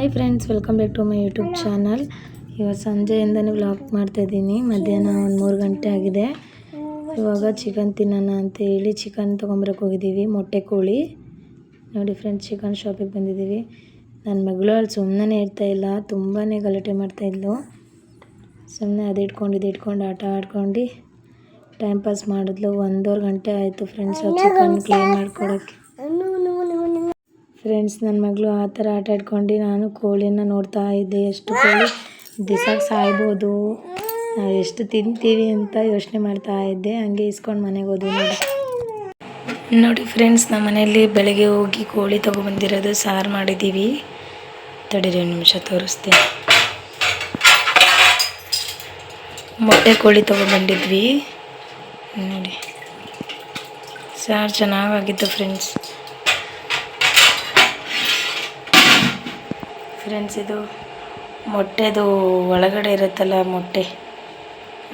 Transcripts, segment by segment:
Hi friends welcome back to my YouTube channel ಇವಾಗ ಸಂಜೆಯಿಂದನೇ vlog ಮಾಡ್ತಾಯಿದ್ದೀನಿ ಮಧ್ಯಾಹ್ನ ಒಂದು ಮೂರು ಗಂಟೆ ಆಗಿದೆ. ಇವಾಗ ಚಿಕನ್ ತಿನ್ನೋಣ ಅಂತ ಹೇಳಿ ಚಿಕನ್ ತೊಗೊಂಬರಕ್ಕೆ ಹೋಗಿದ್ದೀವಿ. ಮೊಟ್ಟೆ ಕೋಳಿ. ನೋಡಿ ಫ್ರೆಂಡ್ಸ್ ಚಿಕನ್ ಶಾಪಿಗೆ ಬಂದಿದ್ದೀವಿ. ನನ್ನ ಮಗಳು ಅಲ್ಲಿ ಸುಮ್ಮನೆ ಇಲ್ಲ. ತುಂಬಾ ಗಲಾಟೆ ಮಾಡ್ತಾಯಿದ್ಲು ಸುಮ್ಮನೆ ಅದು ಇಟ್ಕೊಂಡು ಇದು ಇಟ್ಕೊಂಡು ಆಟ ಆಡ್ಕೊಂಡು ಟೈಮ್ ಪಾಸ್ ಮಾಡಿದ್ಲು. ಒಂದೂವರೆ ಗಂಟೆ ಆಯಿತು ಫ್ರೆಂಡ್ಸ್ ಚಿಕನ್ ಕ್ಲೀನ್ ಮಾಡ್ಕೊಡೋಕ್ಕೆ ಫ್ರೆಂಡ್ಸ್ ನನ್ನ ಮಗಳು ಆ ಥರ ಆಟ ಆಡ್ಕೊಂಡು ನಾನು ಕೋಳಿನ ನೋಡ್ತಾ ಇದ್ದೆ. ಎಷ್ಟು ಕೋಳಿ? ದಿಸಾಕ್ ಸಾಯ್ಬೋದು. ಎಷ್ಟು ತಿಂತೀವಿ ಅಂತ ಯೋಚನೆ ಮಾಡ್ತಾ ಇದ್ದೆ. ಹಂಗೆ ಇಸ್ಕೊಂಡು ಮನೆಗೆ ಹೋದ್ವಿ ನೋಡಿ. ನೋಡಿ ಫ್ರೆಂಡ್ಸ್ ನಮ್ಮ ಮನೆಯಲ್ಲಿ ಬೆಳಗ್ಗೆ ಹೋಗಿ ಕೋಳಿ ತೊಗೊಬಂದಿರೋದು ಸಾರು ಮಾಡಿದ್ದೀವಿ ತಡೀರಿ ನಿಮಿಷ ತೋರಿಸ್ತೀನಿ. ಮೊಟ್ಟೆ ಕೋಳಿ ತೊಗೊಬಂದಿದ್ವಿ ನೋಡಿ. ಸಾರು ಚೆನ್ನಾಗಾಗಿತ್ತು ಫ್ರೆಂಡ್ಸ್ ಫ್ರೆಂಡ್ಸ್ ಇದು ಮೊಟ್ಟೆದು ಒಳಗಡೆ ಇರುತ್ತಲ್ಲ ಮೊಟ್ಟೆ.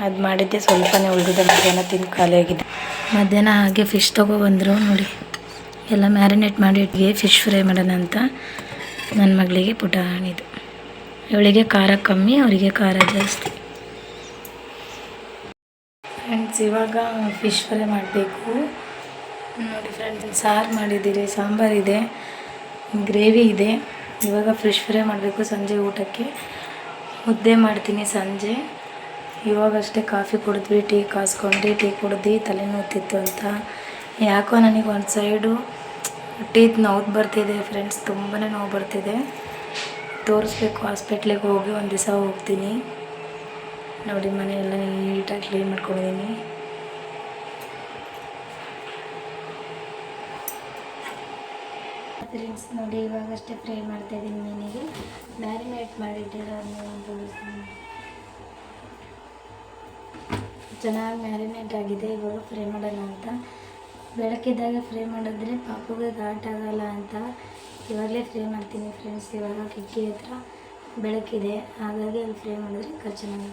ಅದು ಮಾಡಿದ್ದೆ ಸ್ವಲ್ಪನೇ ಉಳಿದಿದೆ. ಮಧ್ಯಾಹ್ನ ತಿಂದು ಖಾಲಿಯಾಗಿದೆ ಮಧ್ಯಾಹ್ನ ಹಾಗೆ ಫಿಶ್ ತೊಗೊಬಂದರು ನೋಡಿ. ಎಲ್ಲ ಮ್ಯಾರಿನೇಟ್ ಮಾಡಿ ಇಟ್ಟಿಗೆ ಫಿಶ್ ಫ್ರೈ ಮಾಡೋಣ ಅಂತ ನನ್ನ ಮಗಳಿಗೆ ಪುಟಾಣಿದು ಇವಳಿಗೆ ಖಾರ ಕಮ್ಮಿ, ಅವರಿಗೆ ಖಾರ ಜಾಸ್ತಿ. ಫ್ರೆಂಡ್ಸ್ ಇವಾಗ ಫಿಶ್ ಫ್ರೈ ಮಾಡಬೇಕು. ನೋಡಿ ಫ್ರೆಂಡ್ಸ್ ಸಾರು ಮಾಡಿದ್ದೀರಿ ಸಾಂಬಾರಿದೆ ಗ್ರೇವಿ ಇದೆ. ಇವಾಗ ಫ್ರೆಶ್ ಫ್ರೈ ಮಾಡಬೇಕು ಸಂಜೆ ಊಟಕ್ಕೆ. ಮುದ್ದೆ ಮಾಡ್ತೀನಿ ಸಂಜೆ. ಇವಾಗಷ್ಟೇ ಕಾಫಿ ಕುಡಿದ್ವಿ, ಟೀ ಕಾಸ್ಕೊಂಡು, ಟೀ ಕುಡ್ದು ತಲೆನೋವ್ತಿತ್ತು ಅಂತ. ಯಾಕೋ ನನಗೆ ಒಂದು ಸೈಡು ಟೀತ್ ನೋವು ಬರ್ತಿದೆ ಫ್ರೆಂಡ್ಸ್ ತುಂಬಾ ನೋವು ಬರ್ತಿದೆ. ತೋರಿಸ್ಬೇಕು ಹಾಸ್ಪಿಟ್ಲಿಗೆ ಹೋಗಿ ಒಂದು ದಿವಸ ಹೋಗ್ತೀನಿ. ನೋಡಿ ಮನೆಯೆಲ್ಲ ನೀಟಾಗಿ ಕ್ಲೀನ್ ಮಾಡ್ಕೊಂಡಿದ್ದೀನಿ ಫ್ರೆಂಡ್ಸ್ ನೋಡಿ ಇವಾಗಷ್ಟೇ ಫ್ರೈ ಮಾಡ್ತಾ ಇದ್ದೀನಿ ಮೀನಿಗೆ. ಮ್ಯಾರಿನೇಟ್ ಮಾಡಿಟ್ಟಿರೋದು ಚೆನ್ನಾಗಿ ಮ್ಯಾರಿನೇಟ್ ಆಗಿದೆ. ಇವಾಗ ಫ್ರೈ ಮಾಡೋಣ ಅಂತ. ಬೆಳಕಿದ್ದಾಗ ಫ್ರೈ ಮಾಡಿದ್ರೆ ಪಾಪುಗೆ ಘಾಟ್ ಆಗೋಲ್ಲ ಅಂತ. ಇವಾಗಲೇ ಫ್ರೈ ಮಾಡ್ತೀನಿ ಫ್ರೆಂಡ್ಸ್ ಇವಾಗ ಕಿಕ್ಕಿ ಹತ್ರ ಬೆಳಕಿದೆ. ಹಾಗಾಗಿ ಅಲ್ಲಿ ಫ್ರೈ ಮಾಡಿದ್ರೆ ಖರ್ಚು ಚೆನ್ನಾಗಿ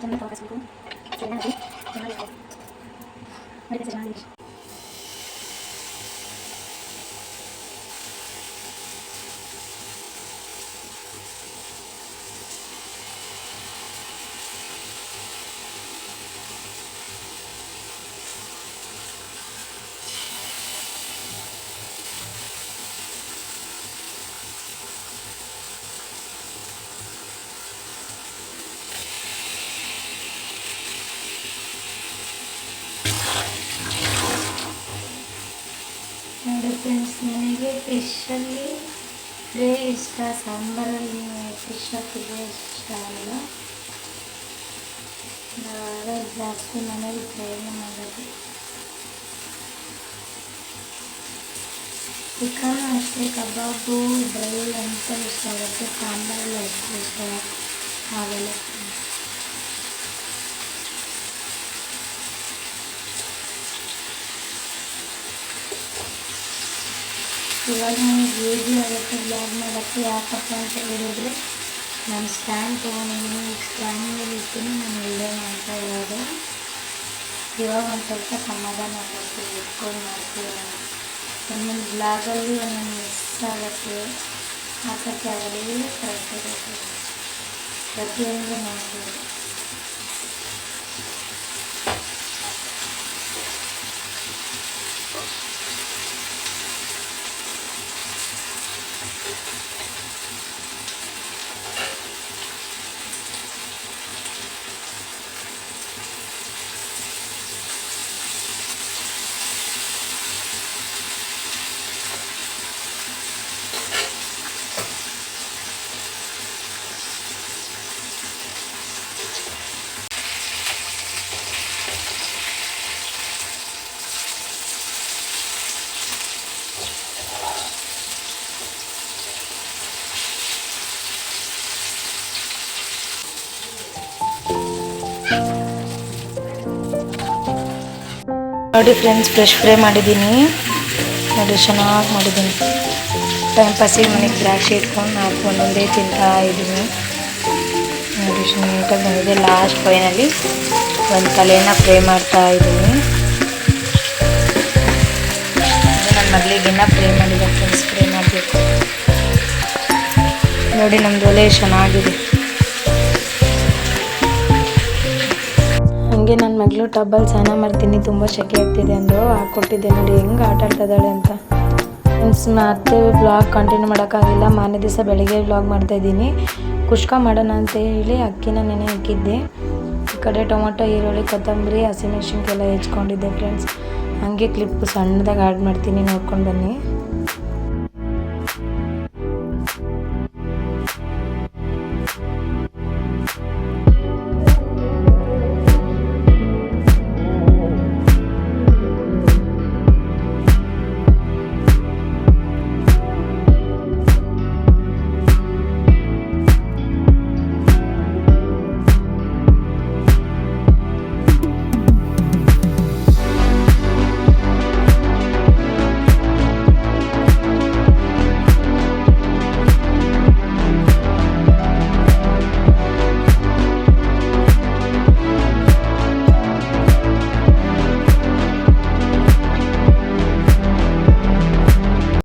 ಚೆನ್ನಾಗಿ ತೋರಿಸ್ಬೇಕು ಚೆನ್ನಾಗಿ ಚೆನ್ನಾಗಿ ಮಡಿಕೆ ಚೆನ್ನಾಗಿ ನೋಡಿ ಫ್ರೆಂಡ್ಸ್ ನನಗೆ ಫಿಶಲ್ಲಿ ಫ್ರೈ ಇಷ್ಟ ಸಾಂಬಾರಲ್ಲಿ ಫಿಶ್ ಹಾಕಿದ್ರೆ ಇಷ್ಟ ಆಗಲ್ಲ ನಾವು ಜಾಸ್ತಿ ಮನೇಲಿ ಫ್ರೈನೇ ಮಾಡೋದು ಚಿಕನ್ ಅಷ್ಟೇ ಕಬಾಬು ಡ್ರೈ ಅಂತ ಇಷ್ಟ ಆಗುತ್ತೆ ಸಾಂಬಾರಲ್ಲಿ ಅಷ್ಟು ಇಷ್ಟ ಆಗಲ್ಲ ಇವಾಗ ನನಗೆ ಹೇಗೆ ಆಗುತ್ತೆ ಬ್ಲಾಗ್ ಮಾಡೋಕ್ಕೆ ಯಾಕಪ್ಪ ಅಂತ ಹೇಳಿದರೆ, ನಾನು ಸ್ಟ್ಯಾಂಡ್ ತೊಗೊಂಡಿದ್ದೀನಿ ಸ್ಟ್ಯಾಂಡ್ ಮೇಲೆ ಇಟ್ಟು ನಾನು ವಿಡಿಯೋ ಮಾಡ್ತಾ ಇರೋದು. ಇವಾಗ ಒಂದು ಸ್ವಲ್ಪ ಸಮಾಧಾನ ಆಗುತ್ತೆ, ಇಟ್ಕೊಂಡು ಮಾಡ್ತೀವಿ ಒಂದೊಂದು ಬ್ಲಾಗಲ್ಲಿ ಒಂದೊಂದು ಮಿಸ್ ಆಗುತ್ತೆ. ಹಾಕೋಕ್ಕೆ ಆಗಲಿ ಕರೆಕ್ಟ್ ಇರುತ್ತೆ ಪ್ರತಿಯೊಂದು ನೋಡ್ತೀವಿ ನೋಡಿ ಫ್ರೆಂಡ್ಸ್ ಫ್ರೆಶ್ ಫ್ರೈ ಮಾಡಿದ್ದೀನಿ. ನೋಡಿ, ಚೆನ್ನಾಗಿ ಮಾಡಿದ್ದೀನಿ. ಟೈಮ್ ಪಾಸಿಗೆ ಮನೆಗೆ ದ್ರಾಕ್ಷಿ ಇಟ್ಕೊಂಡು ನಾಲ್ಕು ಒಂದೊಂದೇ ತಿಂತಾ ಇದ್ದೀನಿ. ನೋಡಿ ಚೆನ್ನಾಗಿ ಬಂದಿದೆ. ಲಾಸ್ಟ್ ಫೈನಲ್ಲಿ ಒಂದು ತಲೆಯನ್ನು ಫ್ರೈ ಮಾಡ್ತಾ ಇದ್ದೀನಿ. ಇದು ನನ್ನ ಮಗಳಿಗೆ ಫ್ರೈ ಮಾಡಿದ್ದೆ ಫ್ರೆಂಡ್ಸ್ ಫ್ರೈ ಮಾಡಬೇಕು. ನೋಡಿ ನಮ್ಮದು ಒಲೆ ಚೆನ್ನಾಗಿದೆ. ಹಾಗೆ ನನ್ನ ಮಗಳು ಟಬ್ಬಲ್ಲಿ ಸ್ನಾನ ಮಾಡ್ತೀನಿ, ತುಂಬ ಶೆಕೆ ಆಗ್ತಿದೆ ಅಂದರು ಹಾಕ್ಕೊಟ್ಟಿದ್ದೆ ನೋಡಿ, ಹೆಂಗೆ ಆಟ ಆಡ್ತಿದ್ದಾಳೆ ಅಂತ. ಮತ್ತೆ ವ್ಲಾಗ್ ಕಂಟಿನ್ಯೂ ಮಾಡೋಕ್ಕಾಗಿಲ್ಲ ಮಾರನೇ ದಿವಸ ಬೆಳಗ್ಗೆ ವ್ಲಾಗ್ ಮಾಡ್ತಾಯಿದ್ದೀನಿ ಕುಷ್ಕ ಮಾಡೋಣ ಅಂತ ಹೇಳಿ ಅಕ್ಕಿನ ನೆನೆ ಹಾಕಿದ್ದೆ. ಈ ಕಡೆ ಟೊಮೊಟೊ, ಈರುಳ್ಳಿ, ಕೊತ್ತಂಬರಿ ಹಸಿಮೆಣ್ಸಿನ್ಕಾಯಿ ಎಲ್ಲ ಹೆಚ್ಕೊಂಡಿದ್ದೆ ಫ್ರೆಂಡ್ಸ್ ಹಾಗೆ ಕ್ಲಿಪ್ ಸಣ್ಣದಾಗಿ ಆ್ಯಡ್ ಮಾಡ್ತೀನಿ, ನೋಡ್ಕೊಂಡು ಬನ್ನಿ.